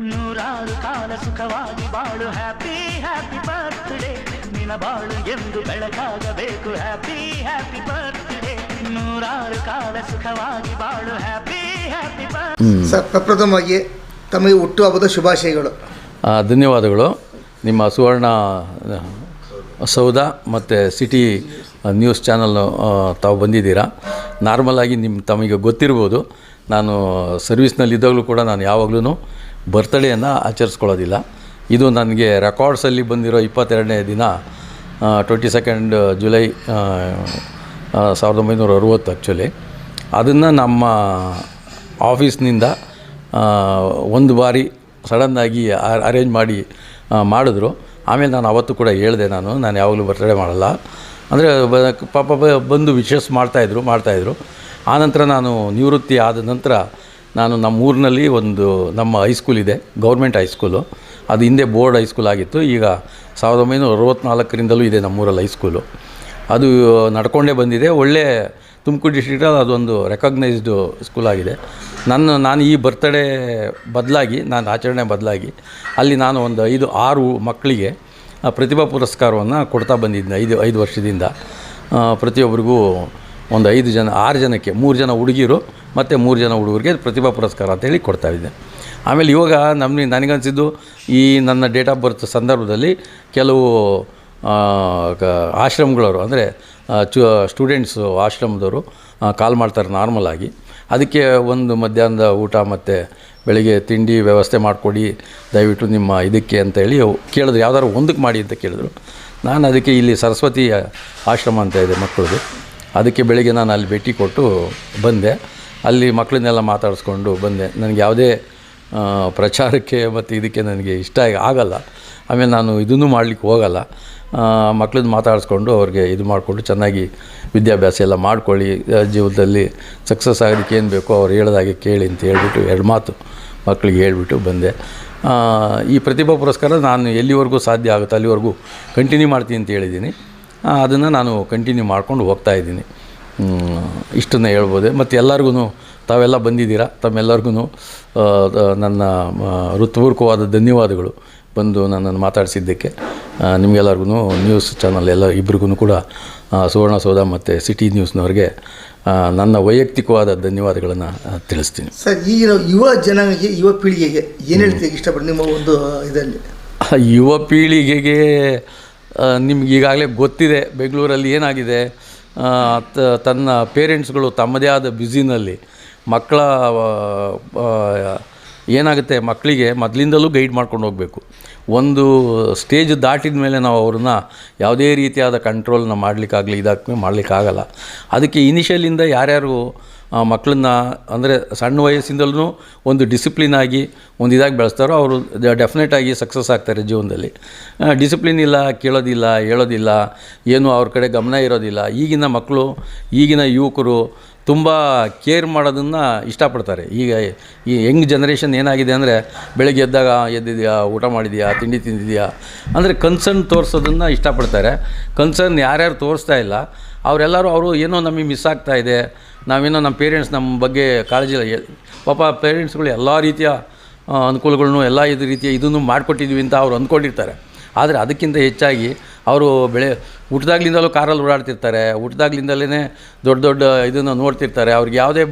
ನೂರಾರು ಕಾಲ ಸುಖವಾಗಿ ಬಾಳು. ಹ್ಯಾಪಿ ಹ್ಯಾಪಿ ಬರ್ತ್ಡೇ ನಿನ ಬಾಳು ಎಂದು ಬೆಳಕಾಗಬೇಕು. ಹ್ಯಾಪಿ ಹ್ಯಾಪಿ ಬರ್ತ್ಡೇ ನೂರಾರು ಕಾಲ ಸುಖವಾಗಿ ಬಾಳು. ಹ್ಯಾಪಿ ಹ್ಯಾಪಿ ಬರ್ತ್ ಸರ್ ಪ್ರಪ್ರಥಮವಾಗಿ ತಮಗೆ ಹುಟ್ಟುಹಬ್ಬದ ಶುಭಾಶಯಗಳು. ಆ, ಧನ್ಯವಾದಗಳು. ನಿಮ್ಮ ಸುವರ್ಣ ಆ, ಸೌಧ ಮತ್ತು ಸಿಟಿ ನ್ಯೂಸ್ ಚಾನಲ್ ತಾವು ಬಂದಿದ್ದೀರಾ. ನಾರ್ಮಲಾಗಿ ನಿಮ್ಮ ತಮಗೆ ಗೊತ್ತಿರ್ಬೋದು. ನಾನು ಸರ್ವಿಸ್ನಲ್ಲಿದ್ದಾಗಲೂ ಕೂಡ ನಾನು ಯಾವಾಗಲೂ ಬರ್ತ್ಡೇಯನ್ನು ಆಚರಿಸ್ಕೊಳ್ಳೋದಿಲ್ಲ. ಇದು ನನಗೆ ರೆಕಾರ್ಡ್ಸಲ್ಲಿ ಬಂದಿರೋ ಇಪ್ಪತ್ತೆರಡನೇ ದಿನ ಟ್ವೆಂಟಿ ಸೆಕೆಂಡ್ ಜುಲೈ ಸಾವಿರದ ಒಂಬೈನೂರ ಅರುವತ್ತು ಆ್ಯಕ್ಚುಲಿ ಅದನ್ನು ನಮ್ಮ ಆಫೀಸ್ನಿಂದ ಒಂದು ಬಾರಿ ಸಡನ್ನಾಗಿ ಅರೇಂಜ್ ಮಾಡಿ ಮಾಡಿದ್ರು. ಆಮೇಲೆ ನಾನು ಅವತ್ತು ಕೂಡ ಹೇಳಿದೆ ನಾನು ನಾನು ಯಾವಾಗಲೂ ಬರ್ತಡೇ ಮಾಡಲ್ಲ. ಅಂದರೆ ಪಾಪ ಬಂದು ವಿಶಸ್ ಮಾಡ್ತಾಯಿದ್ರು ಮಾಡ್ತಾಯಿದ್ರು ಆನಂತರ ನಾನು ನಿವೃತ್ತಿ ಆದ ನಂತರ ನಾನು ನಮ್ಮ ಊರಿನಲ್ಲಿ ಒಂದು ನಮ್ಮ ಹೈಸ್ಕೂಲ್ ಇದೆ ಗೌರ್ಮೆಂಟ್ ಹೈಸ್ಕೂಲು ಅದು ಹಿಂದೆ ಬೋರ್ಡ್ ಹೈಸ್ಕೂಲ್ ಆಗಿತ್ತು, ಈಗ ಸಾವಿರದ ಒಂಬೈನೂರ ಅರವತ್ತ್ನಾಲ್ಕರಿಂದಲೂ ಇದೆ ನಮ್ಮೂರಲ್ಲಿ ಹೈಸ್ಕೂಲು ಅದು ನಡ್ಕೊಂಡೇ ಬಂದಿದೆ, ಒಳ್ಳೆ ತುಮಕೂರು ಡಿಸ್ಟ್ರಿಕ್ಟಲ್ಲಿ ಅದೊಂದು ರೆಕಗ್ನೈಸ್ಡು ಸ್ಕೂಲ್ ಆಗಿದೆ. ನನ್ನ, ನಾನು ಈ ಬರ್ತಡೇ ಬದಲಾಗಿ, ನಾನು ಆಚರಣೆ ಬದಲಾಗಿ, ಅಲ್ಲಿ ನಾನು ಒಂದು ಐದು, ಆರು ಮಕ್ಕಳಿಗೆ ಪ್ರತಿಭಾ ಪುರಸ್ಕಾರವನ್ನು ಕೊಡ್ತಾ ಬಂದಿದ್ದೀನಿ ಐದು ಐದು ವರ್ಷದಿಂದ. ಪ್ರತಿಯೊಬ್ಬರಿಗೂ ಒಂದು ಐದು ಜನ, ಆರು ಜನಕ್ಕೆ, ಮೂರು ಜನ ಹುಡುಗಿರು ಮತ್ತು ಮೂರು ಜನ ಹುಡುಗರಿಗೆ ಪ್ರತಿಭಾ ಪುರಸ್ಕಾರ ಅಂತೇಳಿ ಕೊಡ್ತಾಯಿದ್ದೆ ಆಮೇಲೆ ಇವಾಗ ನಮಗೆ ನನಗನ್ಸಿದ್ದು ಈ ನನ್ನ ಡೇಟ್ ಆಫ್ ಬರ್ತ್ ಸಂದರ್ಭದಲ್ಲಿ ಕೆಲವು ಆಶ್ರಮಗಳವರು, ಅಂದರೆ ಚು ಸ್ಟೂಡೆಂಟ್ಸು ಆಶ್ರಮದವರು ಕಾಲ್ ಮಾಡ್ತಾರೆ ನಾರ್ಮಲಾಗಿ ಅದಕ್ಕೆ ಒಂದು ಮಧ್ಯಾಹ್ನದ ಊಟ ಮತ್ತು ಬೆಳಿಗ್ಗೆ ತಿಂಡಿ ವ್ಯವಸ್ಥೆ ಮಾಡಿಕೊಡಿ, ದಯವಿಟ್ಟು ನಿಮ್ಮ ಇದಕ್ಕೆ ಅಂತ ಹೇಳಿ ಕೇಳಿದ್ರು. ಯಾವ್ದಾದ್ರು ಒಂದಕ್ಕೆ ಮಾಡಿ ಅಂತ ಕೇಳಿದ್ರು. ನಾನು ಅದಕ್ಕೆ ಇಲ್ಲಿ ಸರಸ್ವತಿ ಆಶ್ರಮ ಅಂತ ಇದೆ ಮಕ್ಕಳದು. ಅದಕ್ಕೆ ಬೆಳಿಗ್ಗೆ ನಾನು ಅಲ್ಲಿ ಭೇಟಿ ಕೊಟ್ಟು ಬಂದೆ. ಅಲ್ಲಿ ಮಕ್ಕಳನ್ನೆಲ್ಲ ಮಾತಾಡಿಸ್ಕೊಂಡು ಬಂದೆ. ನನಗೆ ಯಾವುದೇ ಪ್ರಚಾರಕ್ಕೆ ಮತ್ತು ಇದಕ್ಕೆ ನನಗೆ ಇಷ್ಟ ಆಗಲ್ಲ. ಆಮೇಲೆ ನಾನು ಇದನ್ನು ಮಾಡಲಿಕ್ಕೆ ಹೋಗಲ್ಲ. ಮಕ್ಕಳನ್ನ ಮಾತಾಡಿಸ್ಕೊಂಡು ಅವ್ರಿಗೆ ಇದು ಮಾಡಿಕೊಂಡು ಚೆನ್ನಾಗಿ ವಿದ್ಯಾಭ್ಯಾಸ ಎಲ್ಲ ಮಾಡ್ಕೊಳ್ಳಿ. ಜೀವನದಲ್ಲಿ ಸಕ್ಸಸ್ ಆಗೋದಕ್ಕೆ ಏನು ಬೇಕೋ ಅವ್ರು ಹೇಳ್ದಾಗೆ ಕೇಳಿ ಅಂತ ಹೇಳಿಬಿಟ್ಟು ಎರಡು ಮಾತು ಮಕ್ಕಳಿಗೆ ಹೇಳಿಬಿಟ್ಟು ಬಂದೆ. ಈ ಪ್ರತಿಭಾ ಪುರಸ್ಕಾರ ನಾನು ಎಲ್ಲಿವರೆಗೂ ಸಾಧ್ಯ ಆಗುತ್ತೆ ಅಲ್ಲಿವರೆಗೂ ಕಂಟಿನ್ಯೂ ಮಾಡ್ತೀನಿ ಅಂತ ಹೇಳಿದ್ದೀನಿ. ಅದನ್ನು ನಾನು ಕಂಟಿನ್ಯೂ ಮಾಡ್ಕೊಂಡು ಹೋಗ್ತಾ ಇದ್ದೀನಿ. ಇಷ್ಟನ್ನು ಹೇಳ್ಬೋದೆ? ಮತ್ತು ಎಲ್ಲರಿಗೂ ತಾವೆಲ್ಲ ಬಂದಿದ್ದೀರಾ? ತಮ್ಮೆಲ್ಲರಿಗೂ ನನ್ನ ಹೃತ್ಪೂರ್ವಕವಾದ ಧನ್ಯವಾದಗಳು ಬಂದು ನನ್ನನ್ನು ಮಾತಾಡಿಸಿದ್ದಕ್ಕೆ. ನಿಮಗೆಲ್ಲರಿಗೂ ನ್ಯೂಸ್ ಚಾನಲ್ ಎಲ್ಲ ಇಬ್ರಿಗೂ ಕೂಡ ಸುವರ್ಣ ಸೌಧ ಮತ್ತು ಸಿಟಿ ನ್ಯೂಸ್ನವ್ರಿಗೆ ನನ್ನ ವೈಯಕ್ತಿಕವಾದ ಧನ್ಯವಾದಗಳನ್ನು ತಿಳಿಸ್ತೀನಿ. ಸರ್ ಈಗಿನ ಯುವ ಜನಾಂಗಕ್ಕೆ ಯುವ ಪೀಳಿಗೆಗೆ ಏನು ಹೇಳ್ತೀವಿ ಇಷ್ಟಪಟ್ಟು ನಿಮ್ಮ ಒಂದು ಇದರಲ್ಲಿ. ಯುವ ಪೀಳಿಗೆಗೆ ನಿಮ್ಗೆ ಈಗಾಗಲೇ ಗೊತ್ತಿದೆ, ಬೆಂಗಳೂರಲ್ಲಿ ಏನಾಗಿದೆ ತನ್ನ ಪೇರೆಂಟ್ಸ್ಗಳು ತಮ್ಮದೇ ಆದ ಬ್ಯುಸಿನಲ್ಲಿ ಮಕ್ಕಳ ಏನಾಗುತ್ತೆ ಮಕ್ಕಳಿಗೆ ಮೊದಲಿಂದಲೂ ಗೈಡ್ ಮಾಡ್ಕೊಂಡು ಹೋಗಬೇಕು. ಒಂದು ಸ್ಟೇಜ್ ದಾಟಿದ ಮೇಲೆ ನಾವು ಅವ್ರನ್ನ ಯಾವುದೇ ರೀತಿಯಾದ ಕಂಟ್ರೋಲ್ನ ಮಾಡಲಿಕ್ಕಾಗಲಿ ಇದಕ್ಕೆ ಮಾಡಲಿಕ್ಕಾಗಲ್ಲ. ಅದಕ್ಕೆ ಇನಿಷಿಯಲಿಂದ ಯಾರ್ಯಾರು ಮಕ್ಕಳನ್ನ ಅಂದರೆ ಸಣ್ಣ ವಯಸ್ಸಿಂದಲೂ ಒಂದು ಡಿಸಿಪ್ಲಿನ್ ಆಗಿ ಒಂದು ಇದಾಗಿ ಬೆಳೆಸ್ತಾರೋ ಅವರು ಡೆಫಿನೆಟ್ ಆಗಿ ಸಕ್ಸಸ್ ಆಗ್ತಾರೆ ಜೀವನದಲ್ಲಿ. ಡಿಸಿಪ್ಲಿನ್ ಇಲ್ಲ, ಕೇಳೋದಿಲ್ಲ, ಹೇಳೋದಿಲ್ಲ, ಏನು ಅವ್ರ ಕಡೆ ಗಮನ ಇರೋದಿಲ್ಲ. ಈಗಿನ ಮಕ್ಕಳು ಈಗಿನ ಯುವಕರು ತುಂಬ ಕೇರ್ ಮಾಡೋದನ್ನು ಇಷ್ಟಪಡ್ತಾರೆ. ಈಗ ಈ ಯಂಗ್ ಜನ್ರೇಷನ್ ಏನಾಗಿದೆ ಅಂದರೆ ಬೆಳಗ್ಗೆ ಎದ್ದಾಗ ಎದ್ದಿದೆಯಾ, ಊಟ ಮಾಡಿದೆಯಾ, ತಿಂಡಿ ತಿಂದಿದೆಯಾ? ಅಂದರೆ ಕನ್ಸರ್ನ್ ತೋರಿಸೋದನ್ನು ಇಷ್ಟಪಡ್ತಾರೆ. ಕನ್ಸರ್ನ್ ಯಾರ್ಯಾರು ತೋರಿಸ್ತಾ ಇಲ್ಲ, ಅವರೆಲ್ಲರೂ ಅವರು ಏನೋ ನಮಗೆ ಮಿಸ್ ಆಗ್ತಾ ಇದೆ ನಾವೇನೋ ನಮ್ಮ ಪೇರೆಂಟ್ಸ್ ನಮ್ಮ ಬಗ್ಗೆ ಕಾಳಜಿ ಪಾಪ ಪೇರೆಂಟ್ಸ್ಗಳು ಎಲ್ಲ ರೀತಿಯ ಅನುಕೂಲಗಳನ್ನು ಎಲ್ಲ ಇದು ರೀತಿಯ ಇದನ್ನು ಮಾಡಿಕೊಟ್ಟಿದ್ವಿ ಅಂತ ಅವ್ರು ಅಂದ್ಕೊಂಡಿರ್ತಾರೆ. ಆದರೆ ಅದಕ್ಕಿಂತ ಹೆಚ್ಚಾಗಿ ಅವರು ಬೆಳೆ ಹುಟ್ಟಿದಾಗ್ಲಿಂದಲೂ ಕಾರಲ್ಲಿ ಓಡಾಡ್ತಿರ್ತಾರೆ. ಹುಟ್ಟಿದಾಗ್ಲಿಂದಲೇ ದೊಡ್ಡ ದೊಡ್ಡ ಇದನ್ನು ನೋಡ್ತಿರ್ತಾರೆ. ಅವ್ರಿಗೆ ಯಾವುದೇ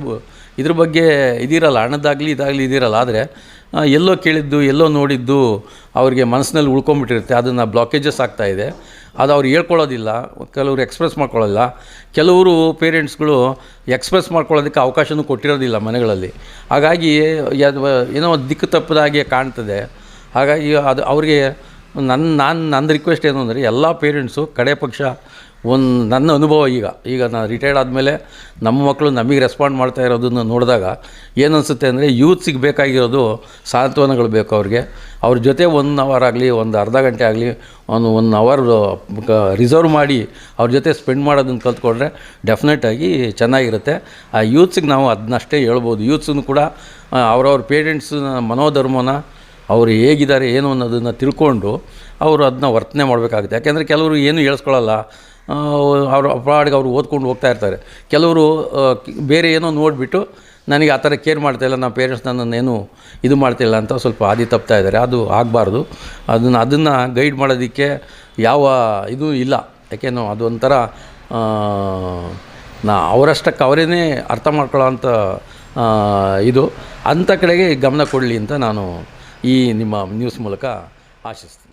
ಇದ್ರ ಬಗ್ಗೆ ಇದಿರಲ್ಲ ಹಣದಾಗಲಿ ಇದಾಗಲಿ ಇದಿರಲ್ಲ. ಆದರೆ ಎಲ್ಲೋ ಕೇಳಿದ್ದು, ಎಲ್ಲೋ ನೋಡಿದ್ದು ಅವ್ರಿಗೆ ಮನಸ್ಸಿನಲ್ಲಿ ಉಳ್ಕೊಂಬಿಟ್ಟಿರುತ್ತೆ ಅದನ್ನು ಬ್ಲಾಕೇಜಸ್ ಆಗ್ತಾಯಿದೆ ಅದು ಅವ್ರು ಹೇಳ್ಕೊಳ್ಳೋದಿಲ್ಲ, ಕೆಲವರು ಎಕ್ಸ್ಪ್ರೆಸ್ ಮಾಡ್ಕೊಳ್ಳೋಲ್ಲ ಕೆಲವರು ಪೇರೆಂಟ್ಸ್ಗಳು ಎಕ್ಸ್ಪ್ರೆಸ್ ಮಾಡ್ಕೊಳ್ಳೋದಕ್ಕೆ ಅವಕಾಶವೂ ಕೊಟ್ಟಿರೋದಿಲ್ಲ ಮನೆಗಳಲ್ಲಿ. ಹಾಗಾಗಿ ಏನೋ ಏನೋ ದಿಕ್ಕು ತಪ್ಪದಾಗೆ ಕಾಣ್ತದೆ. ಹಾಗಾಗಿ ಅದು ಅವ್ರಿಗೆ ನನ್ನ ನಾನು ನನ್ನ ರಿಕ್ವೆಸ್ಟ್ ಏನು ಅಂದರೆ, ಎಲ್ಲ ಪೇರೆಂಟ್ಸು ಕಡೆ ಪಕ್ಷ ಒಂದು ನನ್ನ ಅನುಭವ ಈಗ. ಈಗ ನಾನು ರಿಟೈರ್ಡ್ ಆದಮೇಲೆ ನಮ್ಮ ಮಕ್ಕಳು ನಮಗೆ ರೆಸ್ಪಾಂಡ್ ಮಾಡ್ತಾ ಇರೋದನ್ನು ನೋಡಿದಾಗ ಏನನ್ಸುತ್ತೆ ಅಂದರೆ ಯೂತ್ಸಿಗೆ ಬೇಕಾಗಿರೋದು ಸಾಂತ್ವನಗಳು ಬೇಕು ಅವ್ರಿಗೆ. ಅವ್ರ ಜೊತೆ ಒನ್ ಅವರ್ ಆಗಲಿ, ಒಂದು ಅರ್ಧ ಗಂಟೆ ಆಗಲಿ, ಒಂದು ಒನ್ ಅವರ್ ರಿಸರ್ವ್ ಮಾಡಿ ಅವ್ರ ಜೊತೆ ಸ್ಪೆಂಡ್ ಮಾಡೋದನ್ನು ಕಲ್ತ್ಕೊಂಡ್ರೆ ಡೆಫಿನೆಟಾಗಿ ಚೆನ್ನಾಗಿರುತ್ತೆ. ಆ ಯೂತ್ಸಿಗೆ ನಾವು ಅದನ್ನಷ್ಟೇ ಹೇಳ್ಬೋದು. ಯೂತ್ಸನ್ನು ಕೂಡ ಅವರವ್ರ ಅವ್ರವ್ರ ಪೇರೆಂಟ್ಸ್ ಮನೋಧರ್ಮನ ಅವರು ಹೇಗಿದ್ದಾರೆ, ಏನು ಅನ್ನೋದನ್ನು ತಿಳ್ಕೊಂಡು ಅವರು ಅದನ್ನ ವರ್ತನೆ ಮಾಡಬೇಕಾಗುತ್ತೆ. ಯಾಕೆಂದರೆ ಕೆಲವರು ಏನು ಹೇಳ್ಸ್ಕೊಳ್ಳಲ್ಲ ಅವರು ಅಪ್ರಾಡ್ಗೆ ಅವರು ಓದ್ಕೊಂಡು ಹೋಗ್ತಾ ಇರ್ತಾರೆ. ಕೆಲವರು ಬೇರೆ ಏನೋ ನೋಡಿಬಿಟ್ಟು ನನಗೆ ಆ ಥರ ಕೇರ್ ಮಾಡ್ತಾಯಿಲ್ಲ ನಮ್ಮ ಪೇರೆಂಟ್ಸ್ ನನ್ನನ್ನೇನು ಇದು ಮಾಡ್ತಾಯಿಲ್ಲ ಅಂತ ಸ್ವಲ್ಪ ಹಾದಿ ತಪ್ತಾ ಇದ್ದಾರೆ. ಅದು ಆಗಬಾರ್ದು. ಅದನ್ನು ಅದನ್ನು ಗೈಡ್ ಮಾಡೋದಕ್ಕೆ ಯಾವ ಇದು ಇಲ್ಲ. ಯಾಕೆನೋ ಅದು ಒಂಥರ ನಾ ಅವರಷ್ಟಕ್ಕೆ ಅವರೇ ಅರ್ಥ ಮಾಡ್ಕೊಳ್ಳೋ ಅಂತ ಇದು. ಅಂಥ ಕಡೆಗೆ ಗಮನ ಕೊಡಲಿ ಅಂತ ನಾನು ಈ ನಿಮ್ಮ ನ್ಯೂಸ್ ಮೂಲಕ ಆಶಿಸ್ತೀನಿ.